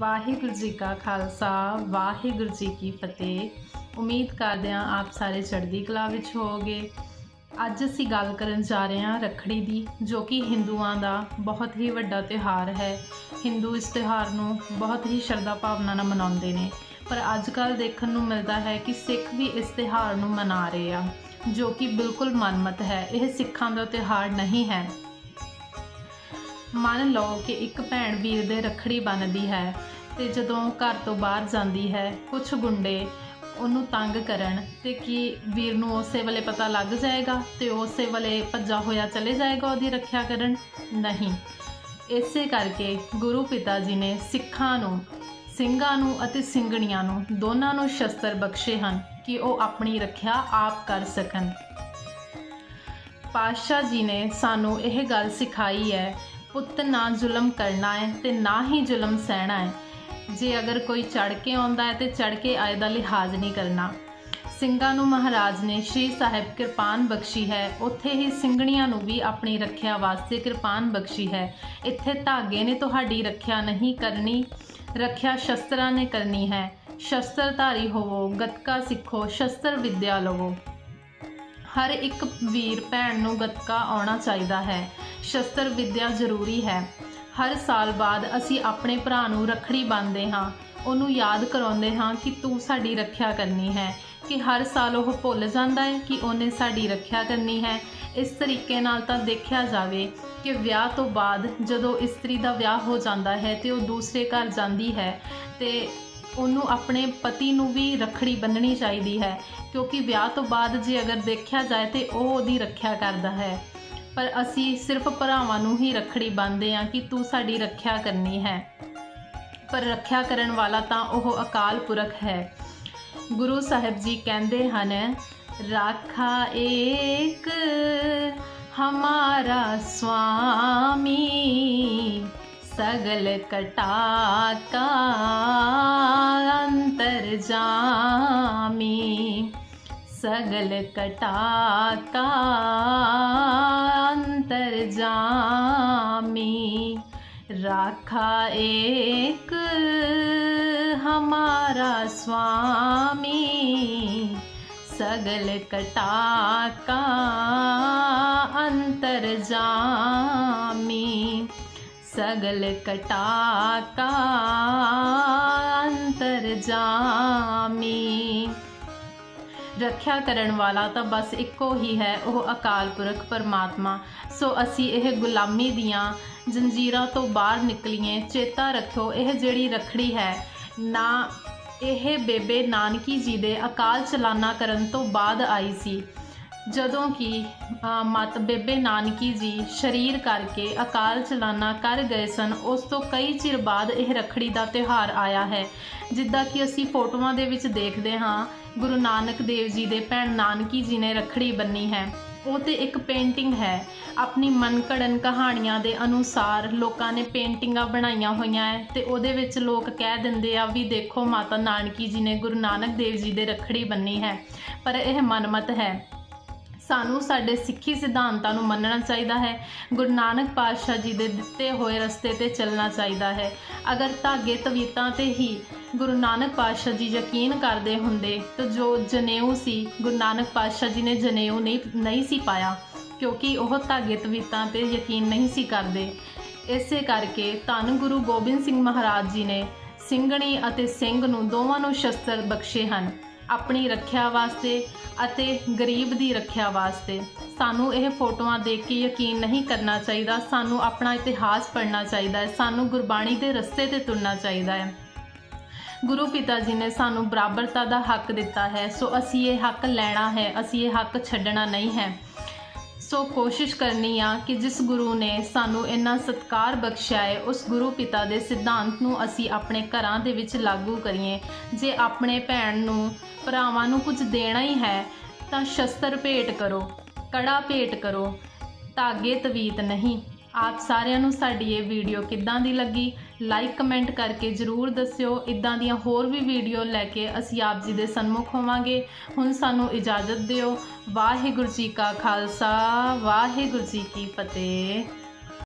ਵਾਹਿਗੁਰੂ ਜੀ ਕਾ ਖਾਲਸਾ, ਵਾਹਿਗੁਰੂ ਜੀ ਕੀ ਫਤਿਹ। ਉਮੀਦ ਕਰਦੇ ਹਾਂ ਆਪ ਸਾਰੇ ਚੜ੍ਹਦੀ ਕਲਾ ਵਿੱਚ ਹੋਵੋਗੇ। ਅੱਜ ਅਸੀਂ ਗੱਲ ਕਰਨ ਜਾ ਰਹੇ ਹਾਂ ਰੱਖੜੀ ਦੀ, ਜੋ ਕਿ ਹਿੰਦੂਆਂ ਦਾ ਬਹੁਤ ਹੀ ਵੱਡਾ ਤਿਉਹਾਰ ਹੈ। ਹਿੰਦੂ ਇਸ ਤਿਉਹਾਰ ਨੂੰ ਬਹੁਤ ਹੀ ਸ਼ਰਧਾ ਭਾਵਨਾ ਨਾਲ ਮਨਾਉਂਦੇ ਨੇ। ਪਰ ਅੱਜ ਕੱਲ ਦੇਖਣ ਨੂੰ ਮਿਲਦਾ ਹੈ ਕਿ ਸਿੱਖ ਵੀ ਇਸ ਤਿਉਹਾਰ ਨੂੰ ਮਨਾ ਰਹੇ ਆ, ਜੋ ਕਿ ਬਿਲਕੁਲ ਮਨਮਤ ਹੈ। ਇਹ ਸਿੱਖਾਂ ਦਾ ਤਿਉਹਾਰ ਨਹੀਂ ਹੈ। ਮੰਨ ਲਓ ਕਿ ਇੱਕ ਭੈਣ ਵੀਰ ਦੇ ਰੱਖੜੀ ਬੰਨਦੀ ਹੈ ਤੇ ਜਦੋਂ ਘਰ ਤੋਂ ਬਾਹਰ ਜਾਂਦੀ ਹੈ ਕੁਝ ਗੁੰਡੇ ਉਹਨੂੰ ਤੰਗ ਕਰਨ ਤੇ ਕੀ ਵੀਰ ਨੂੰ ਉਸੇ ਵੇਲੇ ਪਤਾ ਲੱਗ ਜਾਏਗਾ ਤੇ ਉਸੇ ਵੇਲੇ ਭੱਜਾ ਹੋਇਆ ਚਲੇ ਜਾਏਗਾ ਉਹਦੀ ਰੱਖਿਆ ਕਰਨ? ਨਹੀਂ। ਇਸੇ ਕਰਕੇ ਗੁਰੂ ਪਿਤਾ ਜੀ ਨੇ ਸਿੱਖਾਂ ਨੂੰ, ਸਿੰਘਾਂ ਨੂੰ ਅਤੇ ਸਿੰਘਣੀਆਂ ਨੂੰ ਦੋਨਾਂ ਨੂੰ ਸ਼ਸਤਰ ਬਖਸ਼ੇ ਹਨ ਕਿ ਉਹ ਆਪਣੀ ਰੱਖਿਆ ਆਪ ਕਰ ਸਕਣ। ਪਾਤਸ਼ਾਹ ਜੀ ਨੇ ਸਾਨੂੰ ਇਹ ਗੱਲ ਸਿਖਾਈ ਹੈ ਪੁੱਤ ਨਾ ਜ਼ੁਲਮ ਕਰਨਾ ਹੈ ਤੇ ਨਾ ਹੀ ਜ਼ੁਲਮ ਸਹਿਣਾ ਹੈ। ਜੇ ਅਗਰ ਕੋਈ ਚੜ ਕੇ ਆਉਂਦਾ ਹੈ ਤੇ ਚੜ ਕੇ ਆਏ ਦਾ ਲਿਹਾਜ਼ ਨਹੀਂ ਕਰਨਾ। ਸਿੰਘਾਂ ਨੂੰ ਮਹਾਰਾਜ ਨੇ ਸ਼੍ਰੀ ਸਾਹਿਬ ਕਿਰਪਾਨ ਬਖਸ਼ੀ ਹੈ। ਉੱਥੇ ਹੀ ਸਿੰਘਣੀਆਂ ਨੂੰ ਵੀ ਆਪਣੀ ਰੱਖਿਆ ਵਾਸਤੇ ਕਿਰਪਾਨ ਬਖਸ਼ੀ ਹੈ। ਇੱਥੇ ਧਾਗੇ ਨੇ ਤੁਹਾਡੀ ਰੱਖਿਆ ਨਹੀਂ ਕਰਨੀ, ਰੱਖਿਆ ਸ਼ਸਤਰਾਂ ਨੇ ਕਰਨੀ ਹੈ। ਸ਼ਸਤਰਧਾਰੀ ਹੋਵੋ, ਗੱਤਕਾ ਸਿੱਖੋ, ਸ਼ਸਤਰ ਵਿਦਿਆ ਲਵੋ। ਹਰ ਇੱਕ ਵੀਰ ਭੈਣ ਨੂੰ ਗੱਤਕਾ ਆਉਣਾ ਚਾਹੀਦਾ ਹੈ। ਸ਼ਸਤਰ ਵਿੱਦਿਆ ਜ਼ਰੂਰੀ ਹੈ। ਹਰ ਸਾਲ ਬਾਅਦ ਅਸੀਂ ਆਪਣੇ ਭਰਾ ਨੂੰ ਰੱਖੜੀ ਬੰਨ੍ਹਦੇ ਹਾਂ। ਉਹਨੂੰ ਯਾਦ ਕਰਾਉਂਦੇ ਹਾਂ ਕਿ ਤੂੰ ਸਾਡੀ ਰੱਖਿਆ ਕਰਨੀ ਹੈ। ਕਿ ਹਰ ਸਾਲ ਉਹ ਭੁੱਲ ਜਾਂਦਾ ਹੈ ਕਿ ਉਹਨੇ ਸਾਡੀ ਰੱਖਿਆ ਕਰਨੀ ਹੈ। ਇਸ ਤਰੀਕੇ ਨਾਲ ਤਾਂ ਦੇਖਿਆ ਜਾਵੇ ਕਿ ਵਿਆਹ ਤੋਂ ਬਾਅਦ ਜਦੋਂ ਇਸਤਰੀ ਦਾ ਵਿਆਹ ਹੋ ਜਾਂਦਾ ਹੈ ਤੇ ਉਹ ਦੂਸਰੇ ਘਰ ਜਾਂਦੀ ਹੈ ਤੇ ਉਹਨੂੰ ਆਪਣੇ ਪਤੀ ਨੂੰ ਵੀ ਰੱਖੜੀ ਬੰਨਣੀ ਚਾਹੀਦੀ ਹੈ, ਕਿਉਂਕਿ ਵਿਆਹ ਤੋਂ ਬਾਅਦ ਜੇ ਅਗਰ ਦੇਖਿਆ ਜਾਏ ਤੇ ਉਹ ਉਹਦੀ ਰੱਖਿਆ ਕਰਦਾ ਹੈ। ਪਰ ਅਸੀਂ ਸਿਰਫ ਭਰਾਵਾਂ ਨੂੰ ਹੀ ਰੱਖੜੀ ਬੰਨ੍ਹਦੇ ਹਾਂ ਕਿ ਤੂੰ ਸਾਡੀ ਰੱਖਿਆ ਕਰਨੀ ਹੈ। ਪਰ ਰੱਖਿਆ ਕਰਨ ਵਾਲਾ ਤਾਂ ਉਹ ਅਕਾਲ ਪੁਰਖ ਹੈ। ਗੁਰੂ ਸਾਹਿਬ ਜੀ ਕਹਿੰਦੇ ਹਨ, ਰਾਖਾ ਏਕ ਹਮਾਰਾ ਸੁਆਮੀ सगल कटाका अन्तर्जामी सगल कटाका अन्तर्जामी राखा एक हमारा स्वामी सगल कटाका अन्तर्जामी सगल कटा का अंतर जामी ਰੱਖਿਆ ਕਰਨ ਵਾਲਾ ਤਾਂ ਬਸ ਇੱਕੋ ਹੀ ਹੈ ਉਹ ਅਕਾਲ ਪੁਰਖ ਪਰਮਾਤਮਾ ਸੋ ਅਸੀਂ ਇਹ ਗੁਲਾਮੀ ਦੀਆਂ ਜੰਜੀਰਾਂ ਤੋਂ ਬਾਹਰ ਨਿਕਲੀਏ ਚੇਤਾ ਰੱਖੋ ਇਹ ਜਿਹੜੀ ਰਖੜੀ ਹੈ ਨਾ ਇਹ ਬੇਬੇ ਨਾਨਕੀ ਜੀ ਦੇ ਅਕਾਲ ਚਲਾਨਾ ਕਰਨ ਤੋਂ ਬਾਅਦ ਆਈ ਸੀ ਜਦੋਂ ਕਿ ਮਤ ਬੇਬੇ ਨਾਨਕੀ ਜੀ ਸ਼ਰੀਰ ਕਰਕੇ ਅਕਾਲ ਚਲਾਨਾ ਕਰ ਗਏ ਸਨ, ਉਸ ਤੋਂ ਕਈ ਚਿਰ ਬਾਅਦ ਇਹ ਰਖੜੀ ਦਾ ਤਿਉਹਾਰ ਆਇਆ ਹੈ। ਜਿੱਦਾਂ ਕਿ ਅਸੀਂ ਫੋਟੋਆਂ ਦੇ ਵਿੱਚ ਦੇਖਦੇ ਹਾਂ, ਗੁਰੂ ਨਾਨਕ ਦੇਵ ਜੀ ਦੇ ਭੈਣ ਨਾਨਕੀ ਜੀ ਨੇ ਰਖੜੀ ਬੰਨੀ ਹੈ। ਉਹ ਤੇ ਇੱਕ ਪੇਂਟਿੰਗ ਹੈ। ਆਪਣੀ ਮਨਕੜਨ ਕਹਾਣੀਆਂ ਦੇ ਅਨੁਸਾਰ ਲੋਕਾਂ ਨੇ ਪੇਂਟਿੰਗਾਂ ਬਣਾਈਆਂ ਹੋਈਆਂ ਹੈ ਤੇ ਉਹਦੇ ਵਿੱਚ ਲੋਕ ਕਹਿ ਦਿੰਦੇ ਆ ਵੀ ਦੇਖੋ ਮਾਤਾ ਨਾਨਕੀ ਜੀ ਨੇ ਗੁਰੂ ਨਾਨਕ ਦੇਵ ਜੀ ਦੇ ਰਖੜੀ ਬੰਨੀ ਹੈ। ਪਰ ਇਹ ਮਨਮਤ ਹੈ। ਸਾਨੂੰ ਸਾਡੇ ਸਿੱਖੀ ਸਿਧਾਂਤਾਂ ਨੂੰ ਮੰਨਣਾ ਚਾਹੀਦਾ ਹੈ। ਗੁਰੂ ਨਾਨਕ ਪਾਤਸ਼ਾਹ ਜੀ ਦੇ ਦਿੱਤੇ ਹੋਏ ਰਸਤੇ ਤੇ ਚੱਲਣਾ ਚਾਹੀਦਾ ਹੈ। ਅਗਰ ਧਾਗੇ ਤਵੀਤਾਂ ਤੇ ਹੀ ਗੁਰੂ ਨਾਨਕ ਪਾਤਸ਼ਾਹ ਜੀ ਯਕੀਨ ਕਰਦੇ ਹੁੰਦੇ, ਤਾਂ ਜੋ ਜਨੇਊ ਸੀ, ਗੁਰੂ ਨਾਨਕ ਪਾਤਸ਼ਾਹ ਜੀ ਨੇ ਜਨੇਊ ਨਹੀਂ ਨਹੀਂ ਸੀ ਪਾਇਆ, ਕਿਉਂਕਿ ਉਹ ਧਾਗੇ ਤਵੀਤਾਂ ਤੇ ਯਕੀਨ ਨਹੀਂ ਸੀ ਕਰਦੇ। ਇਸੇ ਕਰਕੇ ਧੰਨ ਗੁਰੂ ਗੋਬਿੰਦ ਸਿੰਘ ਮਹਾਰਾਜ ਜੀ ਨੇ ਸਿੰਘਣੀ ਅਤੇ ਸਿੰਘ ਨੂੰ ਦੋਵਾਂ ਨੂੰ ਸ਼ਸਤਰ ਬਖਸ਼ੇ ਹਨ। ਆਪਣੀ ਰੱਖਿਆ ਵਾਸਤੇ ਅਤੇ ਗਰੀਬ ਦੀ ਰੱਖਿਆ ਵਾਸਤੇ। ਸਾਨੂੰ ਇਹ ਫੋਟੋਆਂ ਦੇਖ ਕੇ ਯਕੀਨ ਨਹੀਂ ਕਰਨਾ ਚਾਹੀਦਾ। ਸਾਨੂੰ ਆਪਣਾ ਇਤਿਹਾਸ ਪੜ੍ਹਨਾ ਚਾਹੀਦਾ ਹੈ। ਸਾਨੂੰ ਗੁਰਬਾਣੀ ਦੇ ਰਸਤੇ ਤੇ ਤੁਰਨਾ ਚਾਹੀਦਾ ਹੈ। ਗੁਰੂ ਪਿਤਾ ਜੀ ਨੇ ਸਾਨੂੰ ਬਰਾਬਰਤਾ ਦਾ ਹੱਕ ਦਿੱਤਾ ਹੈ। ਸੋ ਅਸੀਂ ਇਹ ਹੱਕ ਲੈਣਾ ਹੈ। ਅਸੀਂ ਇਹ ਹੱਕ ਛੱਡਣਾ ਨਹੀਂ ਹੈ। ਸੋ ਕੋਸ਼ਿਸ਼ ਕਰਨੀ ਆ ਕਿ ਜਿਸ ਗੁਰੂ ਨੇ ਸਾਨੂੰ ਇੰਨਾ ਸਤਕਾਰ ਬਖਸ਼ਿਆ ਹੈ ਉਸ ਗੁਰੂ ਪਿਤਾ ਦੇ ਸਿਧਾਂਤ ਨੂੰ ਅਸੀਂ ਆਪਣੇ ਘਰਾਂ ਦੇ ਵਿੱਚ ਲਾਗੂ ਕਰੀਏ। ਜੇ ਆਪਣੇ ਭੈਣ ਨੂੰ, ਭਰਾਵਾਂ ਨੂੰ ਕੁਝ ਦੇਣਾ ਹੀ ਹੈ, ਤਾਂ ਸ਼ਸਤਰ ਭੇਟ ਕਰੋ, ਕੜਾ ਭੇਟ ਕਰੋ, ਧਾਗੇ ਤਵੀਤ ਨਹੀਂ। ਆਪ ਸਾਰਿਆਂ ਨੂੰ ਸਾਡੀ ਇਹ ਵੀਡੀਓ ਕਿੱਦਾਂ ਦੀ ਲੱਗੀ? ਲਾਈਕ ਕਮੈਂਟ ਕਰਕੇ ਜਰੂਰ ਦੱਸਿਓ। ਇਦਾਂ ਦੀਆਂ ਹੋਰ ਵੀ ਵੀਡੀਓ ਲੈ ਕੇ ਅਸੀਂ ਆਪ ਜੀ ਦੇ ਸਨਮੁਖ ਹੋਵਾਂਗੇ। ਹੁਣ ਸਾਨੂੰ ਇਜਾਜ਼ਤ ਦਿਓ। ਵਾਹਿਗੁਰੂ ਜੀ ਕਾ ਖਾਲਸਾ, ਵਾਹਿਗੁਰੂ ਜੀ ਕੀ ਫਤਿਹ।